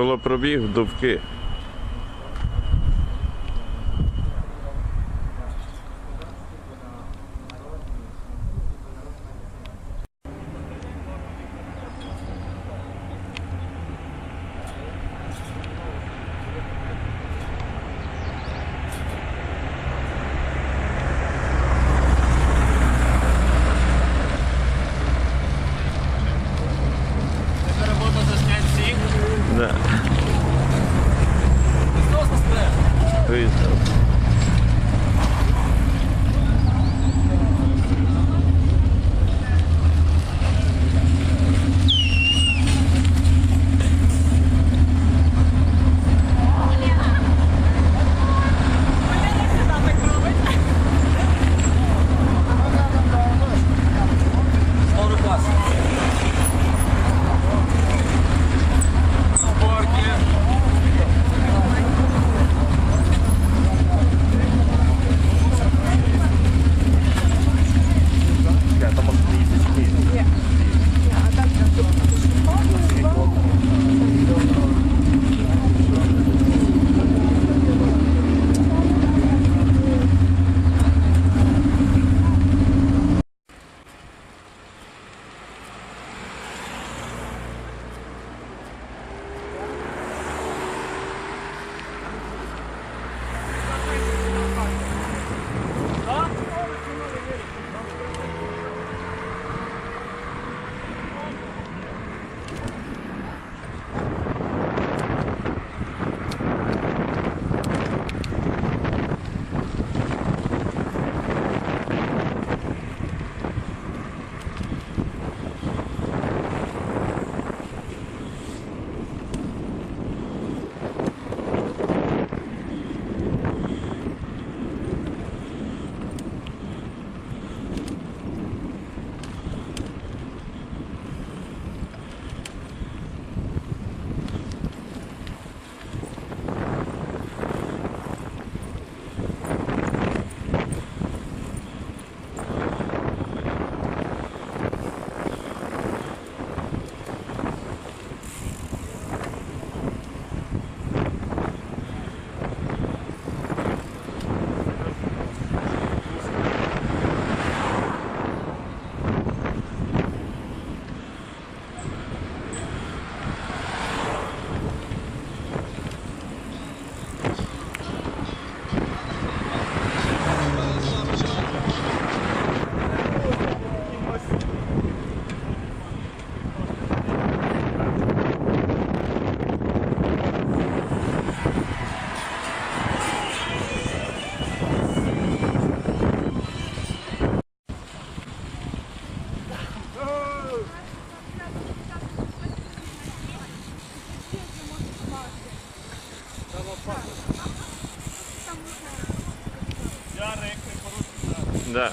велопробіг в Да.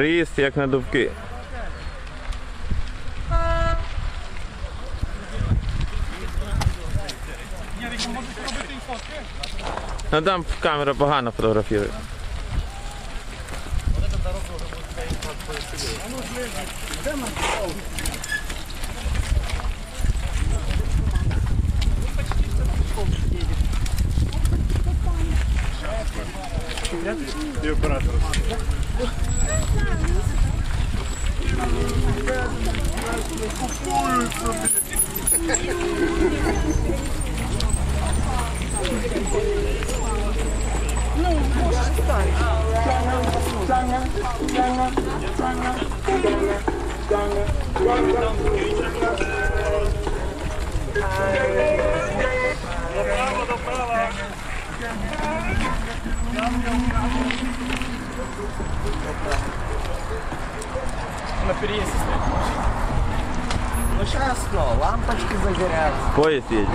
Переїзд як на дубки. Ну там камера погано фотографує. На переезде переезд Ну сейчас что, лампочки загорятся. Поезд едет.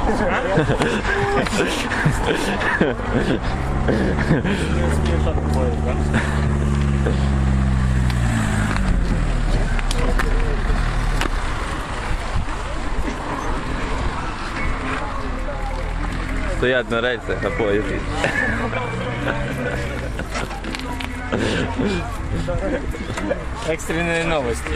Не успеешь от поезда. Стоят на рельсах, а поезд. поїзд їде. Екстрені новості.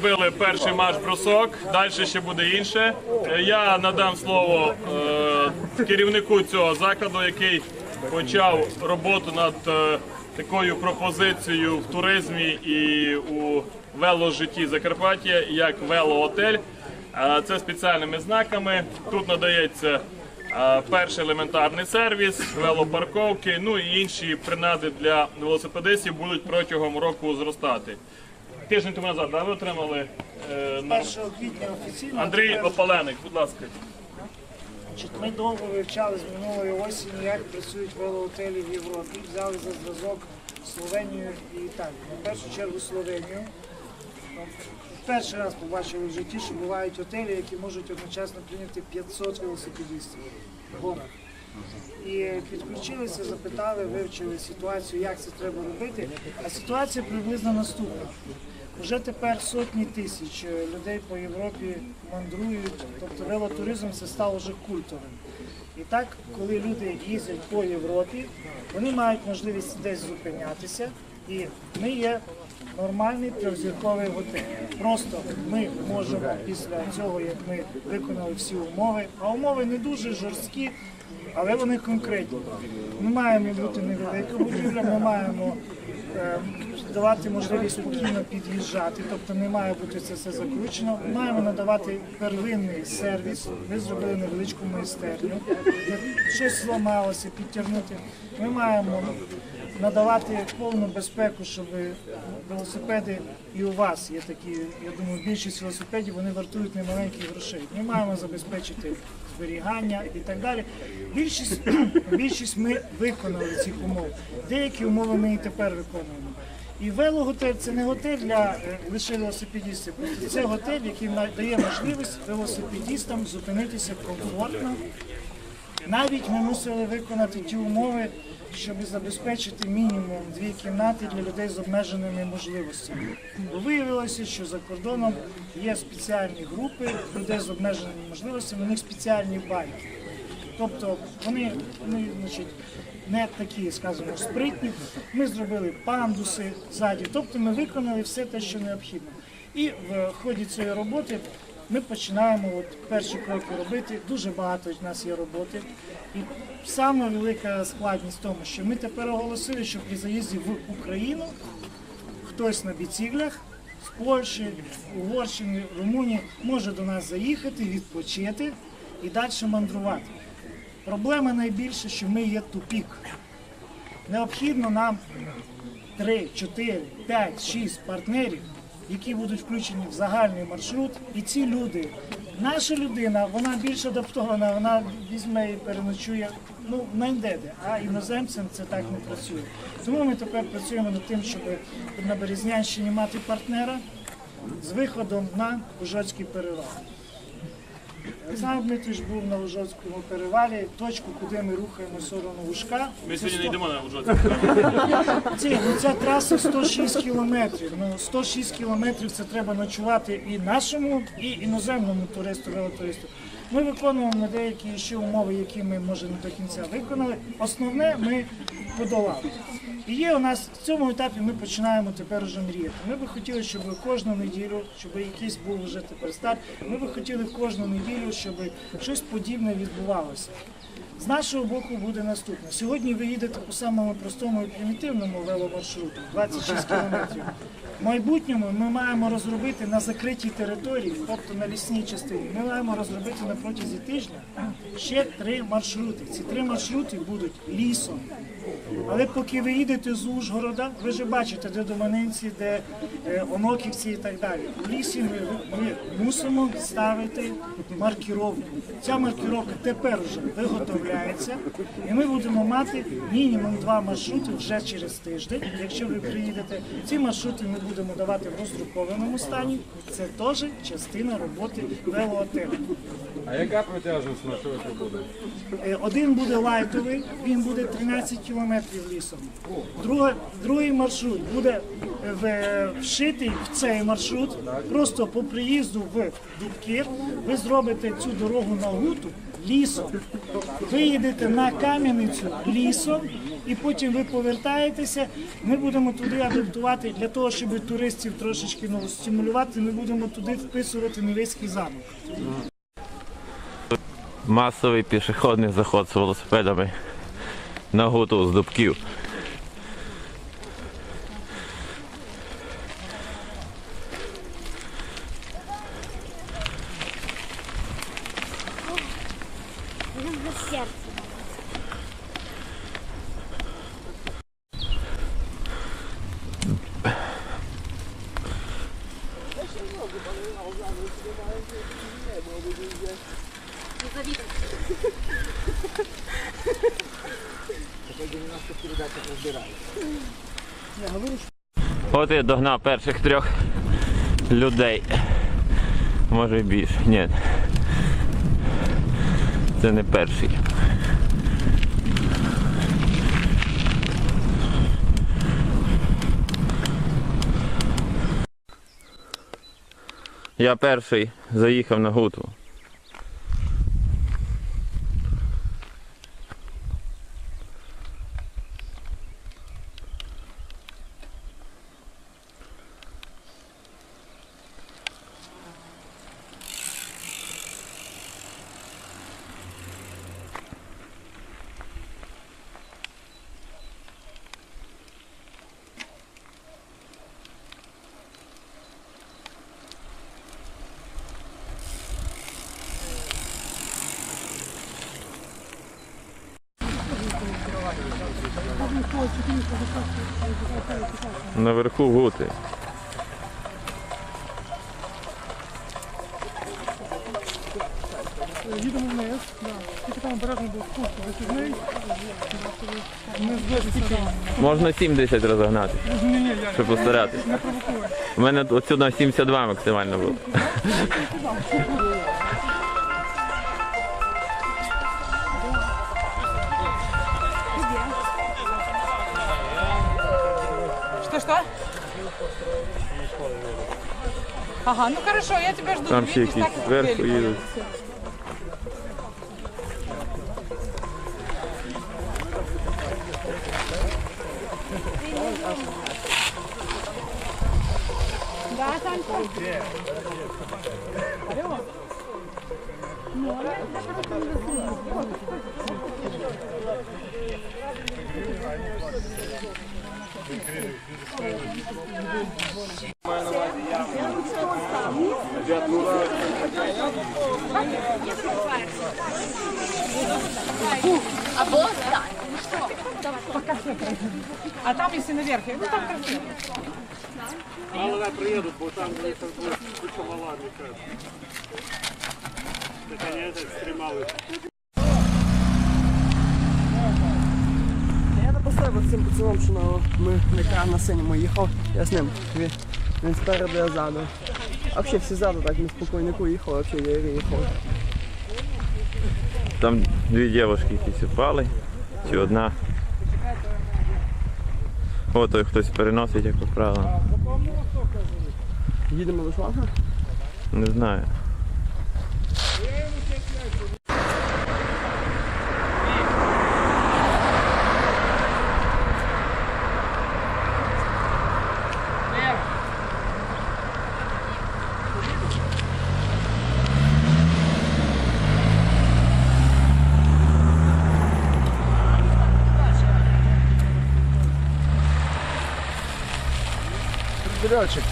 Зробили перший марш-бросок, далі ще буде інше. Е, Я надам слово е, керівнику цього закладу, який почав роботу над е, такою пропозицією в туризмі і у веложитті Закарпаття, як велоотель. Це спеціальними знаками. Тут надається перший елементарний сервіс, велопарковки, ну і інші принади для велосипедистів будуть протягом року зростати. Тиждень тому назад, да, ви отримали е, на- 1 квітня офіційно. Андрій тепер, Опаленик, будь ласка. значить, Ми довго вивчали з минулої осені, як працюють велоотелі в Європі. Взяли за зразок Словенію і Італію. В першу чергу Словенію. Перший раз побачили в житті, що бувають отелі, які можуть одночасно прийняти 500 велосипедистів в горах. І підключилися, запитали, вивчили ситуацію, як це треба робити. А ситуація приблизно наступна. Вже тепер сотні тисяч е, людей по Європі мандрують, тобто велотуризм це стало вже культовим. І так, коли люди їздять по Європі, вони мають можливість десь зупинятися, і ми є нормальний трьохзірковий готель. Просто ми можемо після цього, як ми виконали всі умови, а умови не дуже жорсткі, але вони конкретні. Ми маємо бути невелика будівля, ми маємо е, давати можливість спокійно під'їжджати, тобто не має бути це все закручено. Маємо надавати первинний сервіс. Ми зробили невеличку майстерню, щось зламалося, підтягнути. Ми маємо надавати повну безпеку, щоб велосипеди і у вас є такі, я думаю, більшість велосипедів вони вартують немаленьких грошей. Ми маємо забезпечити зберігання і так далі. Більшість, більшість ми виконали цих умов. Деякі умови ми і тепер виконуємо. І велоготель це не готель для е, лише велосипедістів. Це готель, який дає можливість велосипедістам зупинитися комфортно. Навіть ми мусили виконати ті умови, щоб забезпечити мінімум дві кімнати для людей з обмеженими можливостями. Бо виявилося, що за кордоном є спеціальні групи людей з обмеженими можливостями, у них спеціальні байки. Тобто вони, вони значить, не такі, скажімо, спритні. Ми зробили пандуси ззаді, тобто ми виконали все те, що необхідно. І в ході цієї роботи ми починаємо от перші кроки робити. Дуже багато в нас є роботи. І саме велика складність в тому, що ми тепер оголосили, що при заїзді в Україну хтось на біціклях з Польщі, Угорщини, Румунії може до нас заїхати, відпочити і далі мандрувати. Проблема найбільша, що ми є тупік. Необхідно нам 3, 4, 5, 6 партнерів, які будуть включені в загальний маршрут. І ці люди, наша людина, вона більш адаптована, вона візьме і переночує ну, найде, а іноземцям це так не працює. Тому ми тепер працюємо над тим, щоб на Березнянщині мати партнера з виходом на Ужоцький перевал. Олександр Дмитрович був на Ужоцькому перевалі, точку, куди ми рухаємо в сторону Ужка. Ми сьогодні не йдемо на ці, ну, ця траса 106 кілометрів. Ну, 106 кілометрів це треба ночувати і нашому, і іноземному туристу, велотуристу. Ми виконуємо деякі ще умови, які ми може не до кінця виконали. Основне ми подолали. І є у нас в цьому етапі ми починаємо тепер уже мріяти. Ми би хотіли, щоб кожну неділю, щоб якийсь був вже тепер старт. Ми би хотіли кожну неділю, щоб щось подібне відбувалося. З нашого боку буде наступне. Сьогодні ви їдете по самому простому і примітивному веломаршруту 26 кілометрів. В майбутньому ми маємо розробити на закритій території, тобто на лісній частині. Ми маємо розробити на протязі тижня ще три маршрути. Ці три маршрути будуть лісом. Але поки ви їдете з Ужгорода, ви вже бачите, де Доманинці, де е, Оноківці і так далі. У лісі ми, ми мусимо ставити маркіровку. Ця маркіровка тепер вже виготовляється, і ми будемо мати мінімум два маршрути вже через тиждень. Якщо ви приїдете, ці маршрути ми будемо давати в роздрукованому стані. Це теж частина роботи велоотелю. А яка протяжність маршруту буде? Е, Один буде лайтовий, він буде 13 кілометрів лісом. Друге, другий маршрут буде е, в- вшитий в цей маршрут. Просто по приїзду в Дубкір ви зробите цю дорогу на Гуту лісом. Ви їдете на Кам'яницю лісом, і потім ви повертаєтеся. Ми будемо туди адаптувати для того, щоб туристів трошечки ну, стимулювати. Ми будемо туди вписувати Невицький замок. Масовий пішохідний заход з велосипедами на гуту з дубків. От я догнав перших трьох людей. Може і більше. Ні. Це не перший. Я перший заїхав на гуту. Наверху гути. Їдемо вниз, тільки там обережно був спуск збити Можна 70 розогнати, щоб провокую. У мене на 72 максимально було. Ага, ну хорошо, я тебя жду. Там ще якісь зверху їдуть. Да, Санька? Алло. Ну. А там, если наверх, ну там красиво. Але приїдуть, бо там куча мала, мені кажуть. Це не екстремали. Я не поставив цим пацаном, що на, ми на екран на синьому їхав. Я з ним. Він, він спереду, я ззаду. А взагалі всі ззаду так, ми спокійнику їхали, а взагалі я їхав. Там дві дівчинки якісь упали. Чи одна. О, той хтось переносить, як правило. Їдемо до Славка? Не знаю. Дальочек.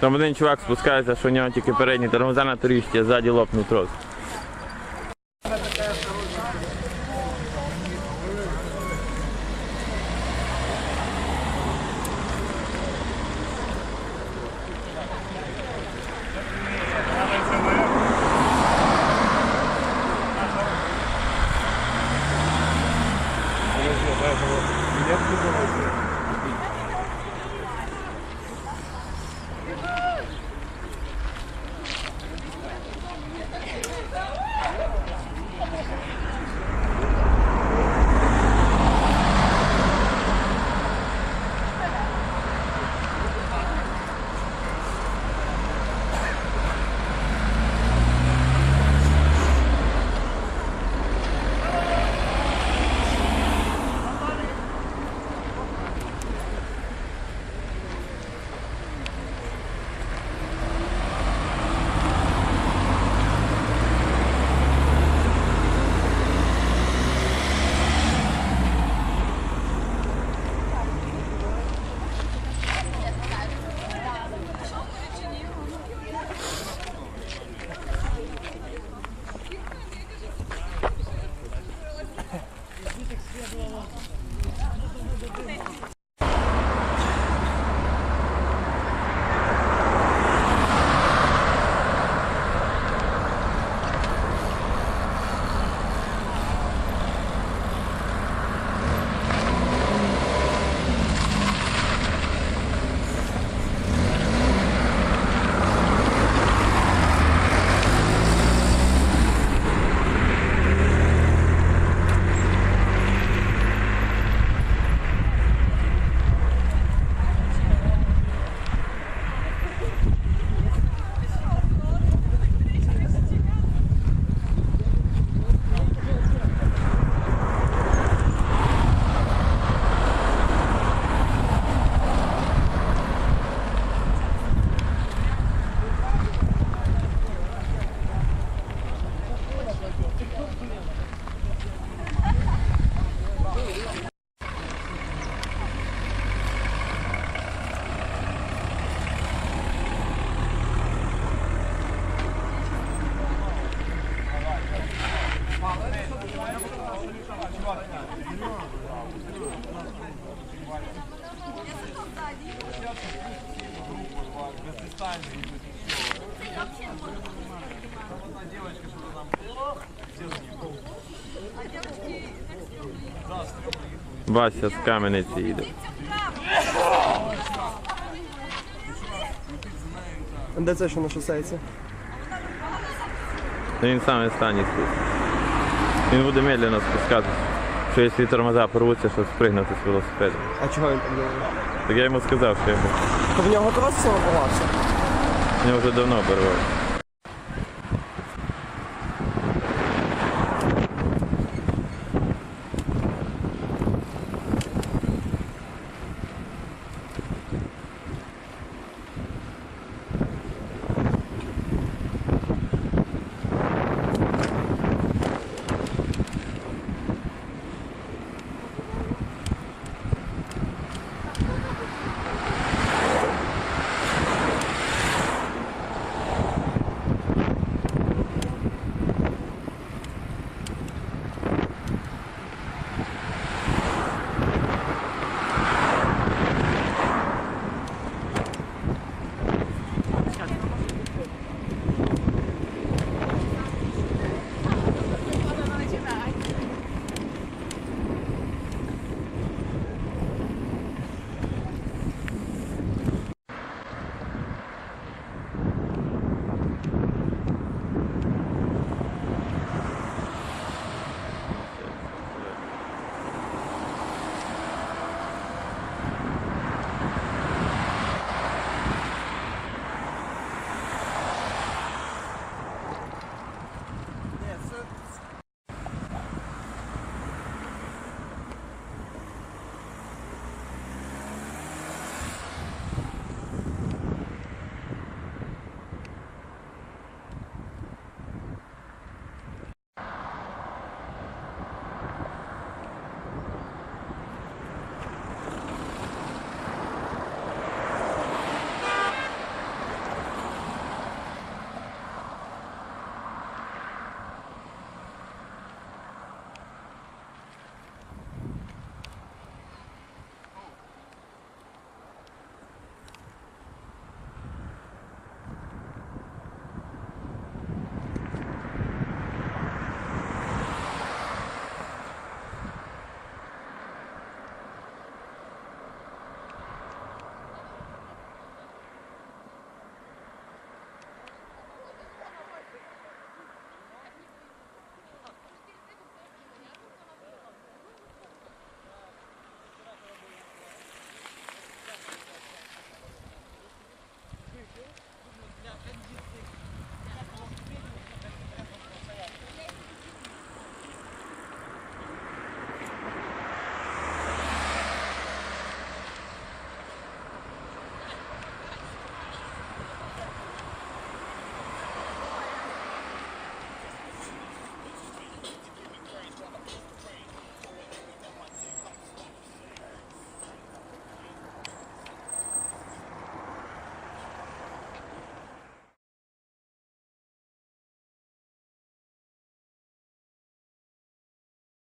Там один чувак спускається, що у нього тільки передні тормоза на трішці, а ззаді лопнув трос. Вася з камениці їде. Де це що на шосейці? Він саме останній спуск. Він буде медленно спускатися. Що якщо тормоза порвуться, щоб спригнути з велосипеда. А чого він так робив? Так я йому сказав, що я був. То в нього трос цього порвався. Я вже давно оборвав.